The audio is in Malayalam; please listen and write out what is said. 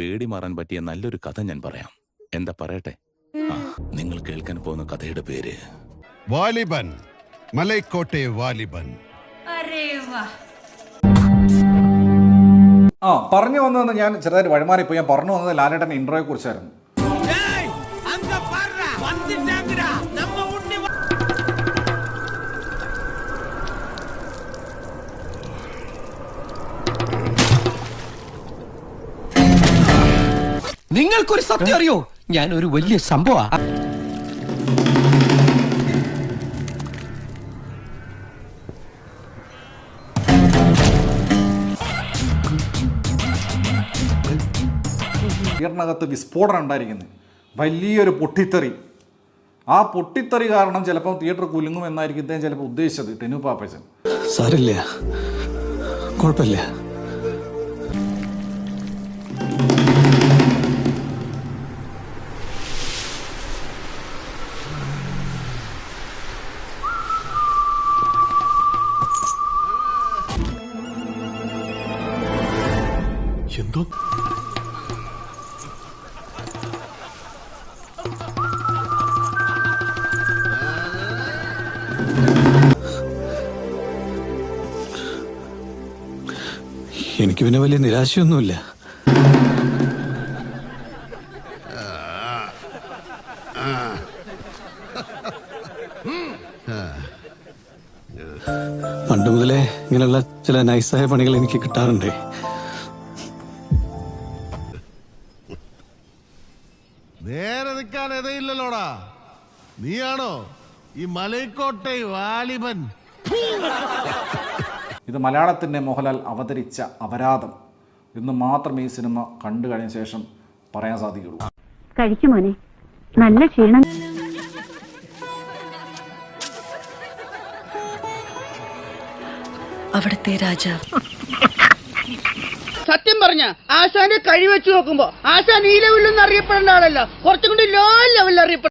ചാടി മാറാൻ പറ്റിയ നല്ലൊരു കഥ ഞാൻ പറയാം. എന്താ പറയട്ടെ? ആ നിങ്ങൾ കേൾക്കാൻ പോകുന്ന കഥയുടെ പേര്. വാലിബൻ. മലൈക്കോട്ടെ വാലിബൻ. ആ പറഞ്ഞു വന്നതെന്ന് ഞാൻ ചെറുതായിട്ട് വഴിമാറിപ്പോയി. ഞാൻ പറഞ്ഞു വന്നത് ലാലേട്ടൻ ഇൻട്രോയെ കുറിച്ചായിരുന്നു നിങ്ങൾക്കൊരു സത്യം അറിയോ? ഞാൻ ഒരു വലിയ സംഭവ. തിയേറ്ററിനകത്ത് വിസ്ഫോടനം ഉണ്ടായിരിക്കുന്നത് വലിയൊരു പൊട്ടിത്തെറി. ആ പൊട്ടിത്തെറി കാരണം ചിലപ്പോൾ തിയേറ്റർ കുലുങ്ങും എന്നായിരിക്കും ഇദ്ദേഹം ചിലപ്പോൾ ഉദ്ദേശിച്ചത് ടെനു പാപ്പച്ചൻ. സാറില്ല കുഴപ്പമില്ല. എന്തോ എനിക്ക് പിന്നെ വലിയ നിരാശയൊന്നുമില്ല. പണ്ട് മുതലേ ഇങ്ങനെയുള്ള ചില നൈസായ പണികൾ എനിക്ക് കിട്ടാറുണ്ട്. നിൽക്കാൻ എതയില്ലല്ലോടാ നീയാണോ ഈ മലൈക്കോട്ടെ വാലിബൻ? ഇത് മലയാളത്തിന്റെ മോഹൻലാൽ അവതരിച്ച അപരാധം. എന്ന് മാത്രം ഈ സിനിമ കണ്ടു കഴിഞ്ഞ ശേഷം പറയാൻ സാധിക്കുള്ളൂ. കഴിക്കും മോനെ. നല്ല ക്ഷീണം. അവിടുത്തെ രാജാവ്. സത്യം പറഞ്ഞ ആശാന്റെ കഴിവെച്ച് നോക്കുമ്പോ ആശാൻ ഈ ലെവലിൽ ഒന്നും അറിയപ്പെടേണ്ട ആളല്ല. കുറച്ചും കൂടി ലോ ലെവലിൽ അറിയപ്പെടും